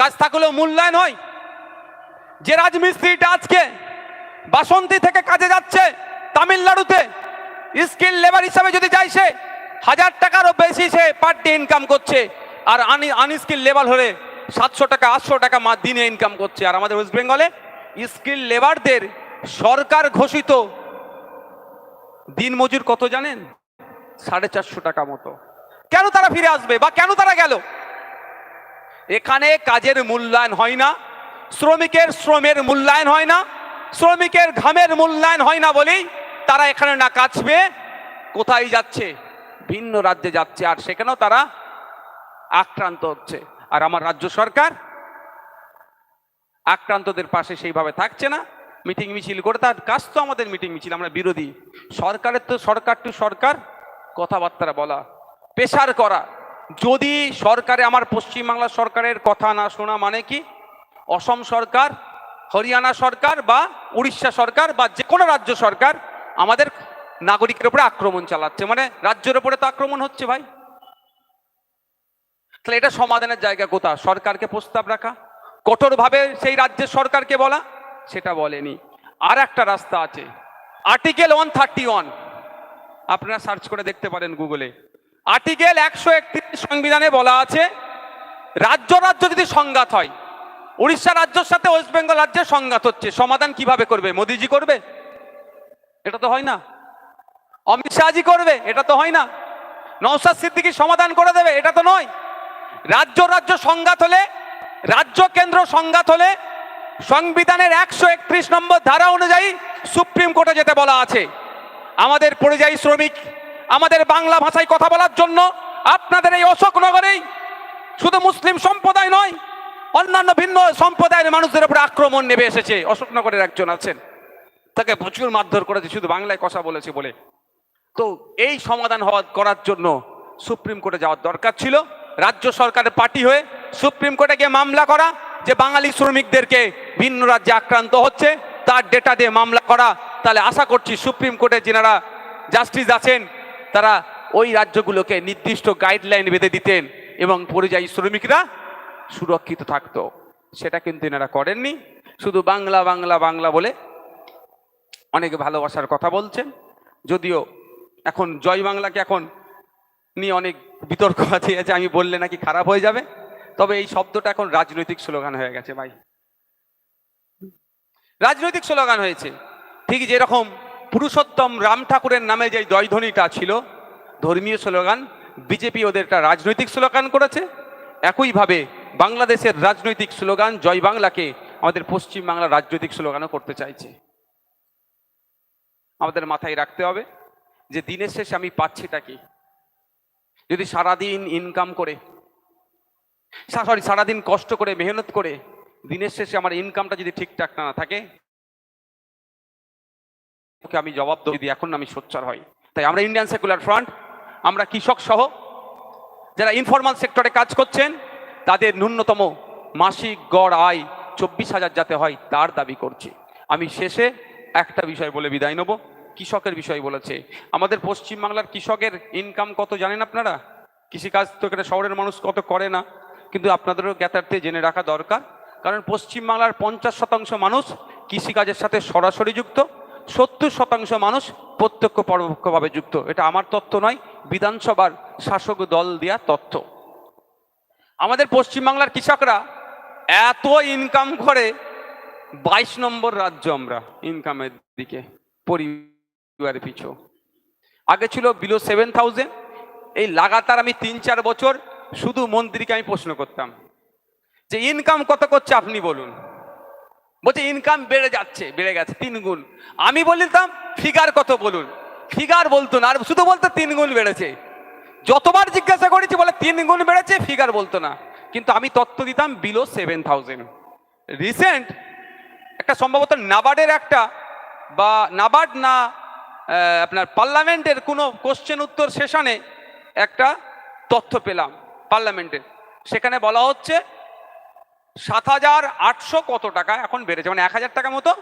কাজ থাকলেও মূল্যায়ন হয়। যে রাজমিস্ত্রিটা আজকে বাসন্তী থেকে কাজে যাচ্ছে তামিলনাড়ুতে, স্কিল লেবার হিসাবে যদি যায় সে, হাজার টাকারও বেশি সে পার ডে ইনকাম করছে। আর আনি আনস্কিল লেবার হলে সাতশো টাকা, আটশো টাকা মা দিনে ইনকাম করছে। আর আমাদের ওয়েস্ট বেঙ্গলে স্কিল লেবারদের সরকার ঘোষিত দিন মজুর কত জানেন? সাড়ে চারশো টাকা মতো। কেন তারা ফিরে আসবে বা কেন তারা গেল? এখানে কাজের মূল্যায়ন হয় না, শ্রমিকের শ্রমের মূল্যায়ন হয় না, শ্রমিকের ঘামের মূল্যায়ন হয় না বলেই তারা এখানে না কাজ পেয়ে কোথায় যাচ্ছে? ভিন্ন রাজ্যে যাচ্ছে আর সেখানেও তারা আক্রান্ত হচ্ছে। আর আমার রাজ্য সরকার আক্রান্তদের পাশে সেইভাবে থাকছে না। মিটিং মিছিল করে তার কাজ তো আমাদের মিটিং মিছিল, আমরা বিরোধী। সরকারের তো সরকার টু সরকার কথাবার্তা বলা, পেশার করা। যদি সরকারে, আমার পশ্চিমবাংলা সরকারের কথা না শোনা মানে কি? অসম সরকার, হরিয়ানা সরকার বা উড়িষ্যা সরকার বা যে কোনো রাজ্য সরকার আমাদের নাগরিকের উপরে আক্রমণ চালাচ্ছে। মানে রাজ্যের উপরে তো আক্রমণ হচ্ছে ভাই। তাহলে এটা সমাধানের জায়গা কোথা সরকারকে প্রস্তাব রাখা। কঠোরভাবে সেই রাজ্যের সরকারকে বলা, সেটা বলেনি। আর একটা রাস্তা আছে। আর্টিকেল ওয়ান থার্টি ওয়ান আপনারা সার্চ করে দেখতে পারেন গুগলে আর্টিকেল একশো একত্রিশ সংবিধানে বলা আছে, রাজ্য রাজ্য যদি সংঘাত হয়, উড়িষ্যা রাজ্যের সাথে ওয়েস্ট বেঙ্গল রাজ্যের সংঘাত হচ্ছে, সমাধান কীভাবে করবে? মোদিজি করবে? এটা তো হয় না। অমিত শাহজি করবে? এটা তো হয় না। নৌসাদ সিদ্দিকি সমাধান করে দেবে? এটা তো নয়। রাজ্য রাজ্য সংঘাত হলে, রাজ্য কেন্দ্র সংঘাত হলে, সংবিধানের একশো একত্রিশ নম্বর ধারা অনুযায়ী সুপ্রিম কোর্টে যেতে বলা আছে। আমাদের পরিযায়ী শ্রমিক আমাদের বাংলা ভাষায় কথা বলার জন্য আপনাদের এই অশোকনগরেই শুধু মুসলিম সম্প্রদায় নয়, অন্যান্য ভিন্ন সম্প্রদায়ের মানুষদের উপরে আক্রমণ নেমে এসেছে। অশোকনগরের একজন আছেন। তাকে প্রচুর মারধর করেছে, শুধু বাংলায় কথা বলেছে বলে। তো এই সমাধান হওয়া করার জন্য সুপ্রিম কোর্টে যাওয়ার দরকার ছিল। রাজ্য সরকারের পার্টি হয়ে সুপ্রিম কোর্টে গিয়ে মামলা করা, যে বাঙালি শ্রমিকদেরকে ভিন্ন রাজ্যে আক্রান্ত হচ্ছে, তার ডেটা দিয়ে মামলা করা। তাহলে আশা করছি সুপ্রিম কোর্টে যেনারা জাস্টিস আছেন তারা ওই রাজ্যগুলোকে নির্দিষ্ট গাইডলাইন বেঁধে দিতেন এবং পরিযায়ী শ্রমিকরা সুরক্ষিত থাকত। সেটা কিন্তু এনারা করেননি। শুধু বাংলা বাংলা বাংলা বলে অনেক ভালোবাসার কথা বলছেন। যদিও এখন জয় বাংলাকে এখন নিয়ে অনেক বিতর্ক আছে আছে, আমি বললে নাকি খারাপ হয়ে যাবে। তবে এই শব্দটা এখন রাজনৈতিক স্লোগান হয়ে গেছে ভাই। রাজনৈতিক স্লোগান হয়েছে। ঠিক যেরকম পুরুষোত্তম রাম ঠাকুরের নামে যে জয়ধ্বনিটা ছিল, ধর্মীয় স্লোগান, বিজেপি ওদের একটা রাজনৈতিক স্লোগান করেছে। একইভাবে বাংলাদেশের রাজনৈতিক স্লোগান জয় বাংলাকে আমাদের পশ্চিম বাংলার রাজনৈতিক স্লোগানও করতে চাইছে। আমাদের মাথায় রাখতে হবে যে দিনের শেষে আমি পাচ্ছিটা কি? যদি সারাদিন ইনকাম করে সরি সারাদিন কষ্ট করে, মেহনত করে দিনের শেষে আমার ইনকামটা যদি ঠিকঠাক না থাকে ওকে আমি জবাব যদি এখন আমি সোচ্চার হই। তাই আমরা ইন্ডিয়ান সেকুলার ফ্রন্ট আমরা কৃষক সহ যারা ইনফরমাল সেক্টরে কাজ করছেন, তাদের ন্যূনতম মাসিক গড় আয় চব্বিশ হাজার যাতে হয়, তার দাবি করছি। আমি শেষে একটা বিষয় বলে বিদায় নেব। কৃষকের বিষয় বলেছে, আমাদের পশ্চিমবাংলার কৃষকের ইনকাম কত জানেন আপনারা? কৃষিকাজ তো এখানে শহরের মানুষ কত করে না, কিন্তু আপনাদেরও জ্ঞাতার্থে জেনে রাখা দরকার। কারণ পশ্চিমবাংলার পঞ্চাশ শতাংশ মানুষ কৃষিকাজের সাথে সরাসরি যুক্ত। সত্তর শতাংশ মানুষ প্রত্যক্ষ পরোক্ষভাবে যুক্ত। এটা আমার তথ্য নয়, বিধানসভার শাসক দল দেওয়া তথ্য আমাদের পশ্চিমবাংলার কৃষকরা এত ইনকাম করে, বাইশ নম্বর রাজ্য আমরা ইনকামের দিকে, পরিবার পিছু। আগে ছিল বিলো সেভেন থাউজেন্ড এই লাগাতার আমি তিন চার বছর শুধু মন্ত্রীকে আমি প্রশ্ন করতাম, যে ইনকাম কত করছে আপনি বলুন। বলছে ইনকাম বেড়ে যাচ্ছে, বেড়ে গেছে তিন গুণ আমি বলতাম ফিগার কত বলুন? ফিগার বলতো না আর শুধু বলতো তিন গুণ বেড়েছে। যতবার জিজ্ঞাসা করেছি, বলে তিন গুণ বেড়েছে ফিগার বলতো না। কিন্তু আমি তথ্য দিতাম বিলো সেভেন থাউজেন্ড রিসেন্ট একটা সম্ভবত নাবার্ডের একটা, বা নাবার্ড না আপনার পার্লামেন্টের কোনো কোশ্চেন উত্তর সেশনে একটা তথ্য পেলাম পার্লামেন্টের সেখানে বলা হচ্ছে সাত হাজার আটশো কত টাকা এখন বেড়েছে? মানে এক হাজার টাকা মতো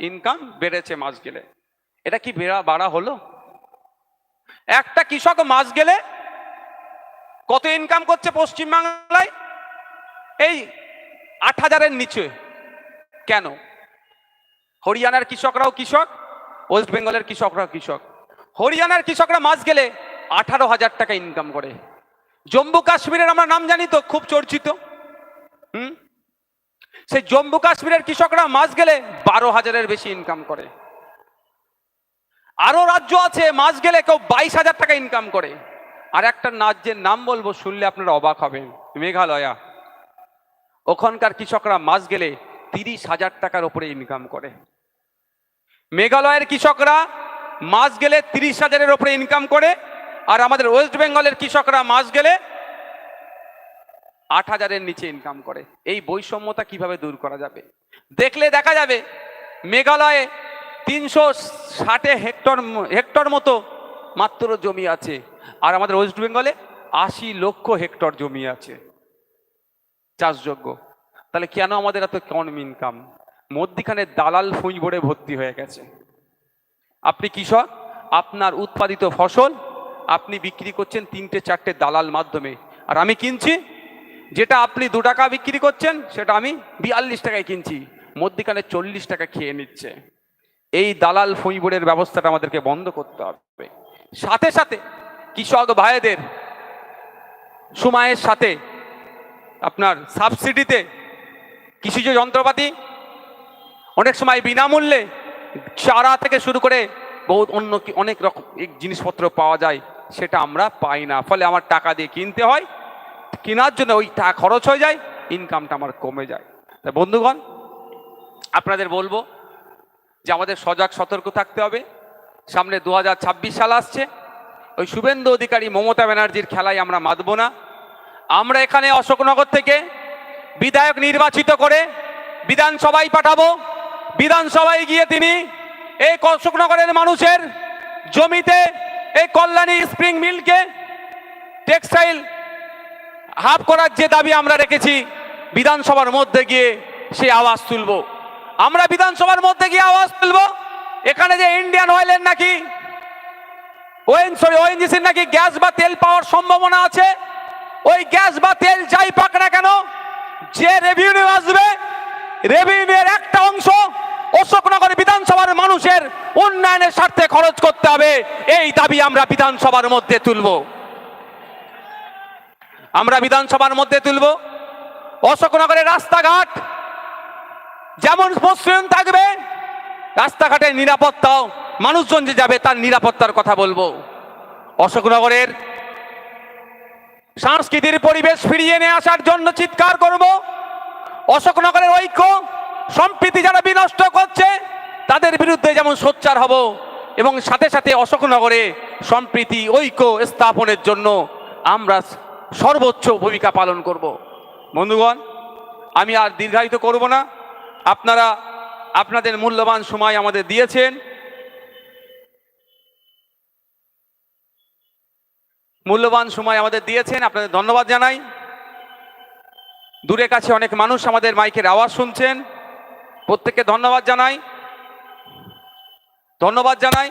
ইনকাম বেড়েছে মাস গেলে। এটা কি বেড়া বাড়া হলো? একটা কৃষক মাস গেলে কত ইনকাম করছে পশ্চিমবাংলায়? এই আট হাজারের নিচে। কেন? হরিয়ানার কৃষকরাও কৃষক, ওয়েস্ট বেঙ্গলের কৃষকরাও কৃষক। হরিয়ানার কৃষকরা মাস গেলে আঠারো হাজার টাকা ইনকাম করে। জম্মু কাশ্মীরের আমরা নাম জানি তো, খুব চর্চিত। হুম? সেই জম্মু কাশ্মীরের কৃষকরা মাস গেলে বারো হাজারের বেশি ইনকাম করে। আরও রাজ্য আছে, মাস গেলে কেউ বাইশ হাজার টাকা ইনকাম করে। আর একটা রাজ্যের নাম বলব, শুনলে আপনারা অবাক হবেন। মেঘালয়া। ওখানকার কৃষকরা মাস গেলে তিরিশ হাজার টাকার উপরে ইনকাম করে। মেঘালয়ের কৃষকরা মাস গেলে তিরিশ হাজারের উপরে ইনকাম করে। আর আমাদের ওয়েস্ট বেঙ্গলের কৃষকরা মাস গেলে আট হাজারের নিচে ইনকাম করে। এই বৈষম্যতা কীভাবে দূর করা যাবে? দেখলে দেখা যাবে, মেঘালয়ে তিনশো ষাটে হেক্টর হেক্টর মতো মাত্র জমি আছে। আর আমাদের ওয়েস্ট বেঙ্গলে আশি লক্ষ হেক্টর জমি আছে। চাষযোগ্য। তাহলে কেন আমাদের এত কম ইনকাম মধ্যিখানে দালাল ফুঁই ভরে ভর্তি হয়ে গেছে। আপনি কৃষক, আপনার উৎপাদিত ফসল আপনি বিক্রি করছেন তিনটে চারটে দালাল মাধ্যমে। আর আমি কিনছি যেটা আপনি দু টাকা বিক্রি করছেন, সেটা আমি বিয়াল্লিশ টাকায় কিনছি। মধ্যিখানে চল্লিশ টাকা খেয়ে নিচ্ছে। এই দালাল ফুঁইবুড়ের ব্যবস্থাটা আমাদেরকে বন্ধ করতে হবে। সাথে সাথে কৃষক ভাইদের সময়ের সাথে আপনার সাবসিডিতে কৃষিজ যন্ত্রপাতি অনেক সময় বিনামূল্যে চারা থেকে শুরু করে বহুত অন্য অনেক রকম জিনিসপত্র পাওয়া যায়, সেটা আমরা পাই না। ফলে আমার টাকা দিয়ে কিনতে হয় কেনার জন্য ওই টাকা খরচ হয়ে যায় ইনকামটা আমার কমে যায়। তা বন্ধুগণ, আপনাদের বলব যে আমাদের সজাগ সতর্ক থাকতে হবে। সামনে দু হাজার ছাব্বিশ সাল আসছে। ওই শুভেন্দু অধিকারী মমতা ব্যানার্জির খেলায় আমরা মাতব না। আমরা এখানে অশোকনগর থেকে বিধায়ক নির্বাচিত করে বিধানসভায় পাঠাবো। বিধানসভায় গিয়ে তিনি এই অশোকনগরের মানুষের জমিতে এই কল্যাণী স্প্রিং মিলকে, টেক্সটাইল হাফ করার যে দাবি আমরা রেখেছি, বিধানসভার মধ্যে গিয়ে সে আওয়াজ তুলব। আমরা বিধানসভার মধ্যে গিয়ে আওয়াজ তুলব? এখানে যে ইন্ডিয়ান অয়েলের নাকি, ওয়েন সরি ওএনজিসির নাকি গ্যাস বা তেল পাওয়ার সম্ভাবনা আছে? ওই গ্যাস বা তেল যাই পাক না কেন, যে রেভিনিউ আসবে রেভিনিউয়ের একটা অংশ অশোকনগর বিধানসভার মানুষের উন্নয়নের স্বার্থে খরচ করতে হবে। এই দাবি আমরা বিধানসভার মধ্যে তুলব। আমরা বিধানসভার মধ্যে তুলব। অশোকনগরের রাস্তাঘাট যেমন মসৃণ থাকবে, রাস্তাঘাটের নিরাপত্তাও, মানুষজন যে যাবে তার নিরাপত্তার কথা বলব। অশোকনগরের সংস্কৃতির পরিবেশ ফিরিয়ে নিয়ে আসার জন্য চিৎকার করব। অশোকনগরের ঐক্য, সম্প্রীতি যারা বিনষ্ট করছে, তাদের বিরুদ্ধে যেমন সোচ্চার হব এবং সাথে সাথে অশোকনগরে সম্প্রীতি, ঐক্য স্থাপনের জন্য আমরা সর্বোচ্চ ভূমিকা পালন করব। বন্ধুগণ, আমি আর দীর্ঘায়িত করব না। আপনারা আপনাদের মূল্যবান সময় আমাদের দিয়েছেন। মূল্যবান সময় আমাদের দিয়েছেন, আপনাদের ধন্যবাদ জানাই। দূরে কাছে অনেক মানুষ আমাদের মাইকের আওয়াজ শুনছেন। প্রত্যেককে ধন্যবাদ জানাই। ধন্যবাদ জানাই।